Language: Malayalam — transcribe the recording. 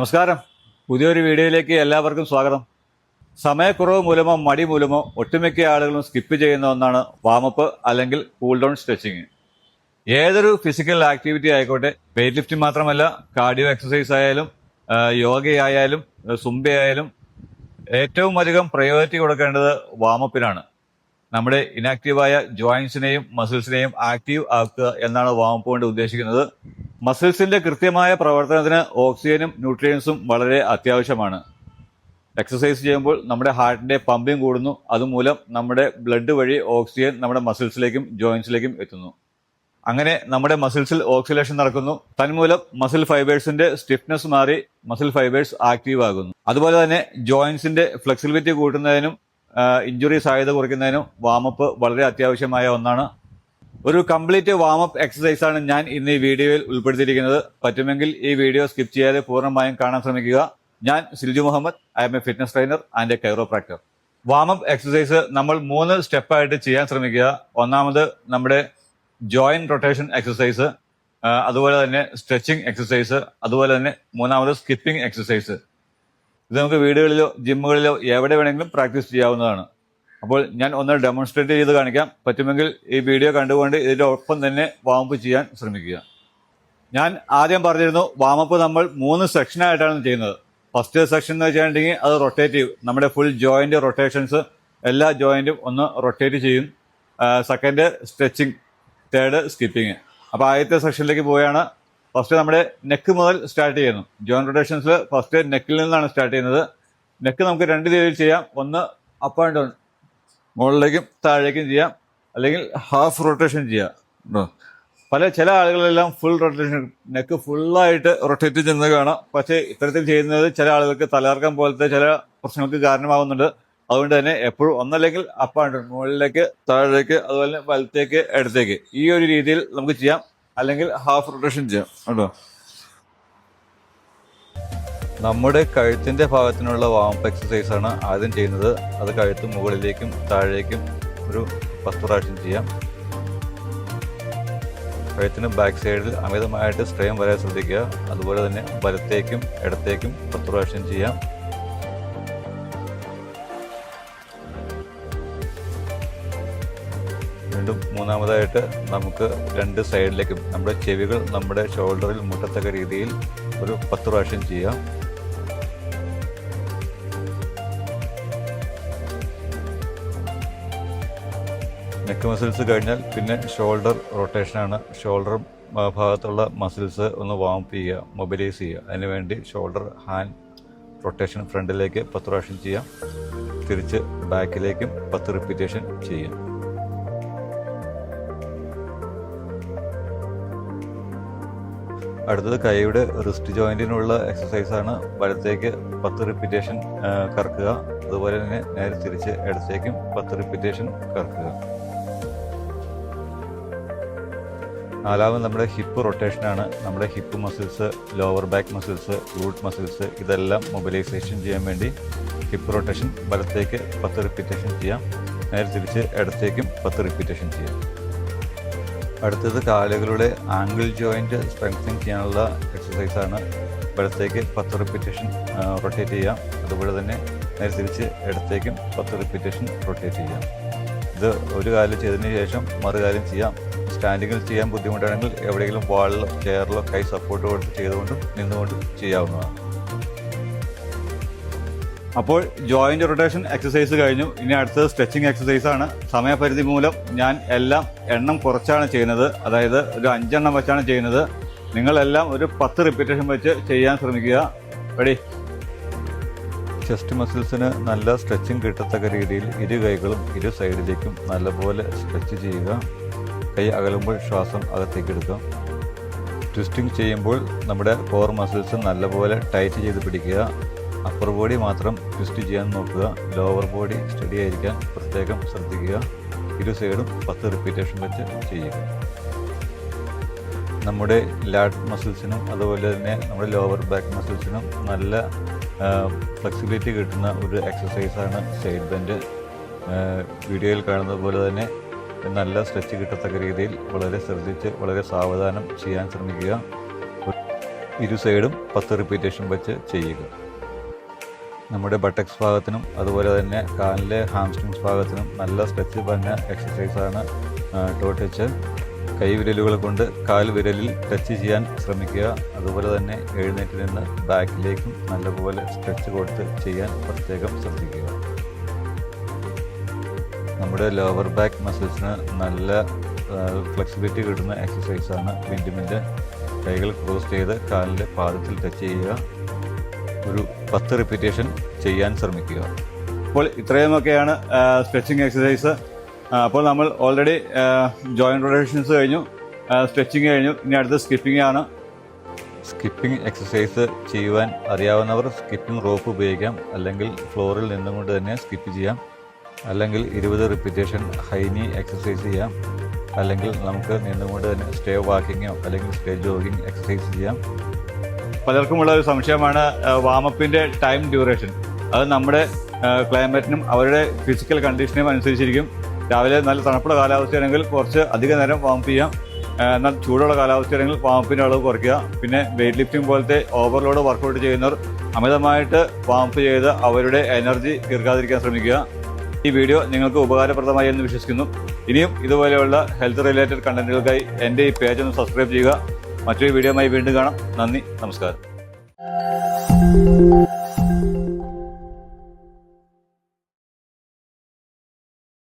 നമസ്കാരം. പുതിയൊരു വീഡിയോയിലേക്ക് എല്ലാവർക്കും സ്വാഗതം. സമയക്കുറവ് മൂലമോ മടി മൂലമോ ഒട്ടുമിക്ക ആളുകളും സ്കിപ്പ് ചെയ്യുന്ന ഒന്നാണ് വാമപ്പ് അല്ലെങ്കിൽ കൂൾ ഡൗൺ സ്ട്രെച്ചിങ് ഏതൊരു ഫിസിക്കൽ ആക്ടിവിറ്റി ആയിക്കോട്ടെ വെയിറ്റ് ലിഫ്റ്റിംഗ് മാത്രമല്ല കാർഡിയോ എക്സസൈസ് ആയാലും യോഗയായാലും സുംബയായാലും ഏറ്റവും അധികം പ്രയോറിറ്റി കൊടുക്കേണ്ടത് വാമപ്പിനാണ് നമ്മുടെ ഇനാക്റ്റീവായ ജോയിൻസിനെയും മസിൽസിനെയും ആക്റ്റീവ് ആക്കുക എന്നാണ് വാമപ്പ് കൊണ്ട് ഉദ്ദേശിക്കുന്നത്. മസിൽസിന്റെ കൃത്യമായ പ്രവർത്തനത്തിന് ഓക്സിജനും ന്യൂട്രിയൻസും വളരെ അത്യാവശ്യമാണ്. എക്സസൈസ് ചെയ്യുമ്പോൾ നമ്മുടെ ഹാർട്ടിന്റെ പമ്പിങ് കൂടുന്നു. അതുമൂലം നമ്മുടെ ബ്ലഡ് വഴി ഓക്സിജൻ നമ്മുടെ മസിൽസിലേക്കും ജോയിൻസിലേക്കും എത്തുന്നു. അങ്ങനെ നമ്മുടെ മസിൽസിൽ ഓക്സിലേഷൻ നടക്കുന്നു. തന്മൂലം മസിൽ ഫൈബേഴ്സിന്റെ സ്റ്റിഫ്നെസ് മാറി മസിൽ ഫൈബേഴ്സ് ആക്റ്റീവ് ആകുന്നു അതുപോലെ തന്നെ ജോയിൻസിന്റെ ഫ്ലെക്സിബിലിറ്റി കൂട്ടുന്നതിനും ഇഞ്ചുറി സാധ്യത കുറയ്ക്കുന്നതിനും വാമപ്പ് വളരെ അത്യാവശ്യമായ ഒന്നാണ്. ഒരു കംപ്ലീറ്റ് വാമപ്പ് എക്സസൈസ് ആണ് ഞാൻ ഇന്ന് ഈ വീഡിയോയിൽ ഉൾപ്പെടുത്തിയിരിക്കുന്നത്. പറ്റുമെങ്കിൽ ഈ വീഡിയോ സ്കിപ്പ് ചെയ്യാതെ പൂർണമായും കാണാൻ ശ്രമിക്കുക. ഞാൻ Silju Muhammad I'm a fitness trainer and a chiropractor. Warm up exercise നമ്മൾ മൂന്ന് സ്റ്റെപ്പായിട്ട് ചെയ്യാൻ ശ്രമിക്കുക. ഒന്നാമത് നമ്മുടെ ജോയിന്റ് റൊട്ടേഷൻ എക്സസൈസ് അതുപോലെ തന്നെ സ്ട്രെച്ചിങ് എക്സസൈസ് അതുപോലെ തന്നെ മൂന്നാമത് സ്കിപ്പിംഗ് എക്സസൈസ്. ഇത് നമുക്ക് വീടുകളിലോ ജിമ്മുകളിലോ എവിടെ വേണമെങ്കിലും പ്രാക്ടീസ് ചെയ്യാവുന്നതാണ്. അപ്പോൾ ഞാൻ ഒന്ന് ഡെമോൺസ്ട്രേറ്റ് ചെയ്ത് കാണിക്കാം. പറ്റുമെങ്കിൽ ഈ വീഡിയോ കണ്ടുകൊണ്ട് ഇതിന്റെ ഒപ്പം തന്നെ വാമപ്പ് ചെയ്യാൻ ശ്രമിക്കുക. ഞാൻ ആദ്യം പറഞ്ഞിരുന്നു വാമപ്പ് നമ്മൾ മൂന്ന് സെക്ഷനായിട്ടാണ് ചെയ്യുന്നത്. ഫസ്റ്റ് സെക്ഷൻ എന്ന് വെച്ചിട്ടുണ്ടെങ്കിൽ അത് റൊട്ടേറ്റീവ് നമ്മുടെ ഫുൾ ജോയിന്റ് റൊട്ടേഷൻസ് എല്ലാ ജോയിന്റും ഒന്ന് റൊട്ടേറ്റ് ചെയ്യും. സെക്കൻഡ് സ്ട്രെച്ചിങ് തേർഡ് സ്കിപ്പിങ് അപ്പോൾ ആദ്യത്തെ സെക്ഷനിലേക്ക് പോവുകയാണ്. ഫസ്റ്റ് നമ്മുടെ നെക്ക് മുതൽ സ്റ്റാർട്ട് ചെയ്യുന്നു. ജോയിൻ റൊട്ടേഷൻസ് ഫസ്റ്റ് നെക്കിൽ നിന്നാണ് സ്റ്റാർട്ട് ചെയ്യുന്നത്. നെക്ക് നമുക്ക് രണ്ട് രീതിയിൽ ചെയ്യാം. ഒന്ന് അപ്പ് ആൻഡ് ഡൗൺ മുകളിലേക്കും താഴേക്കും ചെയ്യാം. അല്ലെങ്കിൽ ഹാഫ് റൊട്ടേഷൻ ചെയ്യാം? പല ചില ആളുകളെല്ലാം ഫുൾ റൊട്ടേഷൻ നെക്ക് ഫുള്ളായിട്ട് റൊട്ടേറ്റ് ചെയ്യുന്നത് കാണാം. പക്ഷേ ഇത്തരത്തിൽ ചെയ്യുന്നത് ചില ആളുകൾക്ക് തലകർക്കം പോലത്തെ ചില പ്രശ്നങ്ങൾക്ക് കാരണമാകുന്നുണ്ട് അതുകൊണ്ട് തന്നെ എപ്പോഴും ഒന്നല്ലെങ്കിൽ അപ്പ് ആൻഡ് മുകളിലേക്ക് താഴേക്ക് അതുപോലെ വലത്തേക്ക് ഇടത്തേക്ക്. ഈ ഒരു രീതിയിൽ നമുക്ക് ചെയ്യാം. അല്ലെങ്കിൽ ഹാഫ് റൊട്ടേഷൻ ചെയ്യാം. കേട്ടോ നമ്മുടെ കഴുത്തിന്റെ ഭാഗത്തിനുള്ള വാമപ്പ് എക്സസൈസാണ് ആദ്യം ചെയ്യുന്നത്. അത് കഴുത്ത് മുകളിലേക്കും താഴേക്കും ഒരു പത്ത് പ്രാവശ്യം ചെയ്യാം. കഴുത്തിന് ബാക്ക് സൈഡിൽ അമിതമായിട്ട് സ്ട്രെയിൻ വരാൻ ശ്രദ്ധിക്കുക. അതുപോലെ തന്നെ വലത്തേക്കും ഇടത്തേക്കും പത്ത് പ്രാവശ്യം ചെയ്യാം. വീണ്ടും മൂന്നാമതായിട്ട് നമുക്ക് രണ്ട് സൈഡിലേക്കും നമ്മുടെ ചെവികൾ നമ്മുടെ ഷോൾഡറിൽ മുട്ടത്തക്ക രീതിയിൽ ഒരു പത്ത് പ്രാവശ്യം ചെയ്യാം. നെക്ക് മസിൽസ് കഴിഞ്ഞാൽ പിന്നെ ഷോൾഡർ റൊട്ടേഷനാണ് ഷോൾഡർ ഭാഗത്തുള്ള മസിൽസ് ഒന്ന് വാമപ്പ് ചെയ്യുക മൊബിലൈസ് ചെയ്യുക. അതിനുവേണ്ടി ഷോൾഡർ ഹാൻഡ് റൊട്ടേഷൻ ഫ്രണ്ടിലേക്ക് പത്ത് പ്രാവശ്യം ചെയ്യാം. തിരിച്ച് ബാക്കിലേക്കും പത്ത് റിപ്പീറ്റേഷൻ ചെയ്യാം. അടുത്തത് കൈയുടെ റിസ്റ്റ് ജോയിന്റിനുള്ള എക്സസൈസാണ് വലത്തേക്ക് പത്ത് റിപ്പീറ്റേഷൻ കറക്കുക. അതുപോലെ തന്നെ നേരെ തിരിച്ച് ഇടത്തേക്കും പത്ത് റിപ്പീറ്റേഷൻ കറക്കുക. നാലാമത് നമ്മുടെ ഹിപ്പ് റൊട്ടേഷനാണ്. നമ്മുടെ hip muscles lower back muscles root muscles ഇതെല്ലാം മൊബിലൈസേഷൻ ചെയ്യാൻ വേണ്ടി ഹിപ്പ് റൊട്ടേഷൻ വലത്തേക്ക് പത്ത് റിപ്പീറ്റേഷൻ ചെയ്യാം. നേരെ തിരിച്ച് ഇടത്തേക്കും പത്ത് റിപ്പീറ്റേഷൻ ചെയ്യാം. അടുത്തത് കാലുകളുടെ ആംഗിൾ ജോയിന്റ് സ്ട്രെങ്തനിങ് ചെയ്യാനുള്ള എക്സസൈസാണ് വലത്തേക്ക് പത്ത് റിപ്പീറ്റേഷൻ റൊട്ടേറ്റ് ചെയ്യാം. അതുപോലെ തന്നെ നേരെ തിരിച്ച് ഇടത്തേക്കും പത്ത് റിപ്പീറ്റേഷൻ റൊട്ടേറ്റ് ചെയ്യാം. ഇത് ഒരു കാലം ചെയ്തതിന് ശേഷം മറുകാലം ചെയ്യാം. സ്റ്റാൻഡിങ്ങിൽ ചെയ്യാൻ ബുദ്ധിമുട്ടാണെങ്കിൽ എവിടെയെങ്കിലും വാളിലോ ചെയറിലോ കൈ സപ്പോർട്ട് കൊടുത്ത് ചെയ്തുകൊണ്ടും നിന്നുകൊണ്ടും ചെയ്യാവുന്നതാണ്. അപ്പോൾ ജോയിന്റ് റൊട്ടേഷൻ എക്സസൈസ് കഴിഞ്ഞു. ഇനി അടുത്തത് സ്ട്രെച്ചിങ് എക്സസൈസ് ആണ്. സമയപരിധി മൂലം ഞാൻ എല്ലാം എണ്ണം കുറച്ചാണ് ചെയ്യുന്നത്. അതായത് ഒരു അഞ്ചെണ്ണം വെച്ചാണ് ചെയ്യുന്നത്. നിങ്ങളെല്ലാം ഒരു പത്ത് റിപ്പീറ്റേഷൻ വെച്ച് ചെയ്യാൻ ശ്രമിക്കുക. റെഡി ചെസ്റ്റ് മസിൽസിന് നല്ല സ്ട്രെച്ചിങ് കിട്ടത്തക്ക രീതിയിൽ ഇരു കൈകളും ഇരു സൈഡിലേക്കും നല്ലപോലെ സ്ട്രെച്ച് ചെയ്യുക. കൈ അകലുമ്പോൾ ശ്വാസം അകത്തേക്ക് എടുക്കുക. ട്വിസ്റ്റിംഗ് ചെയ്യുമ്പോൾ നമ്മുടെ കോർ മസിൽസ് നല്ലപോലെ ടൈറ്റ് ചെയ്ത് പിടിക്കുക. അപ്പർ ബോഡി മാത്രം ട്വിസ്റ്റ് ചെയ്യാൻ നോക്കുക. ലോവർ ബോഡി സ്റ്റഡി ആയിരിക്കാൻ പ്രത്യേകം ശ്രദ്ധിക്കുക. ഇരു സൈഡും പത്ത് റിപ്പീറ്റേഷൻ വെച്ച് ചെയ്യുക. നമ്മുടെ ലാറ്റ് മസിൽസിനും അതുപോലെ തന്നെ നമ്മുടെ ലോവർ ബാക്ക് മസിൽസിനും നല്ല ഫ്ലെക്സിബിലിറ്റി കിട്ടുന്ന ഒരു എക്സസൈസാണ് സൈഡ് ബെൻഡ്. വീഡിയോയിൽ കാണുന്നത് പോലെ തന്നെ നല്ല സ്ട്രെച്ച് കിട്ടത്തക്ക രീതിയിൽ വളരെ ശ്രദ്ധിച്ച് വളരെ സാവധാനം ചെയ്യാൻ ശ്രമിക്കുക. ഇരു സൈഡും പത്ത് റിപ്പീറ്റേഷൻ വെച്ച് ചെയ്യുക. നമ്മുടെ ബട്ടക്സ് ഭാഗത്തിനും അതുപോലെ തന്നെ കാലിലെ ഹാംസ്ട്രിങ്സ് ഭാഗത്തിനും നല്ല സ്ട്രെച്ച് പറഞ്ഞ എക്സസൈസാണ് ടോ ടച്ച് കൈവിരലുകൾ കൊണ്ട് കാൽ വിരലിൽ ടച്ച് ചെയ്യാൻ ശ്രമിക്കുക. അതുപോലെ തന്നെ എഴുന്നേറ്റ് നിന്ന് ബാക്കിലേക്കും നല്ലപോലെ സ്ട്രെച്ച് കൊടുത്ത് ചെയ്യാൻ പ്രത്യേകം ശ്രദ്ധിക്കുക. നമ്മുടെ ലോവർ ബാക്ക് മസിൽസിന് നല്ല ഫ്ലെക്സിബിലിറ്റി കിട്ടുന്ന എക്സസൈസാണ് വിൻഡിമിന്റെ കൈകൾ ക്രോസ് ചെയ്ത് കാലിന്റെ പാദത്തിൽ ടച്ച് ചെയ്യുക. ഒരു പത്ത് റിപ്പീറ്റേഷൻ ചെയ്യാൻ ശ്രമിക്കുക. അപ്പോൾ ഇത്രയുമൊക്കെയാണ് സ്ട്രെച്ചിങ് എക്സസൈസ് അപ്പോൾ നമ്മൾ ഓൾറെഡി ജോയിന്റ് റൊട്ടേഷൻസ് കഴിഞ്ഞു. സ്ട്രെച്ചിങ് കഴിഞ്ഞു. ഇനി അടുത്ത് സ്കിപ്പിംഗ് ആണ്. സ്കിപ്പിംഗ് എക്സസൈസ് ചെയ്യുവാൻ അറിയാവുന്നവർ സ്കിപ്പിംഗ് റോപ്പ് ഉപയോഗിക്കാം. അല്ലെങ്കിൽ ഫ്ലോറിൽ നിന്നുകൊണ്ട് തന്നെ സ്കിപ്പ് ചെയ്യാം. അല്ലെങ്കിൽ ഇരുപത് റിപ്പീറ്റേഷൻ ഹൈനി എക്സസൈസ് ചെയ്യാം. അല്ലെങ്കിൽ നമുക്ക് നിന്നുകൊണ്ട് തന്നെ സ്റ്റേ വാക്കിങ്ങോ അല്ലെങ്കിൽ സ്റ്റേ ജോഗിങ് എക്സസൈസ് ചെയ്യാം. പലർക്കുമുള്ള ഒരു സംശയമാണ് വാമപ്പിന്റെ ടൈം ഡ്യൂറേഷൻ അത് നമ്മുടെ ക്ലൈമറ്റിനും അവരുടെ ഫിസിക്കൽ കണ്ടീഷനും അനുസരിച്ചിരിക്കും. രാവിലെ നല്ല തണുപ്പുള്ള കാലാവസ്ഥയാണെങ്കിൽ കുറച്ച് അധിക നേരം വാമപ്പ് ചെയ്യാം. എന്നാൽ ചൂടുള്ള കാലാവസ്ഥയാണെങ്കിൽ വാമപ്പിന്റെ അളവ് കുറയ്ക്കുക. പിന്നെ വെയിറ്റ് ലിഫ്റ്റിംഗ് പോലത്തെ ഓവർലോഡ് വർക്കൗട്ട് ചെയ്യുന്നവർ അമിതമായിട്ട് വാമപ്പ് ചെയ്ത് അവരുടെ എനർജി തീർക്കാതിരിക്കാൻ ശ്രമിക്കുക. ഈ വീഡിയോ നിങ്ങൾക്ക് ഉപകാരപ്രദമായി എന്ന് വിശ്വസിക്കുന്നു. ഇനിയും ഇതുപോലെയുള്ള ഹെൽത്ത് റിലേറ്റഡ് കണ്ടന്റുകൾക്കായി എന്റെ ഈ പേജ് ഒന്ന് സബ്സ്ക്രൈബ് ചെയ്യുക. മറ്റൊരു വീഡിയോമായി വീണ്ടും കാണാം. നന്ദി നമസ്കാരം.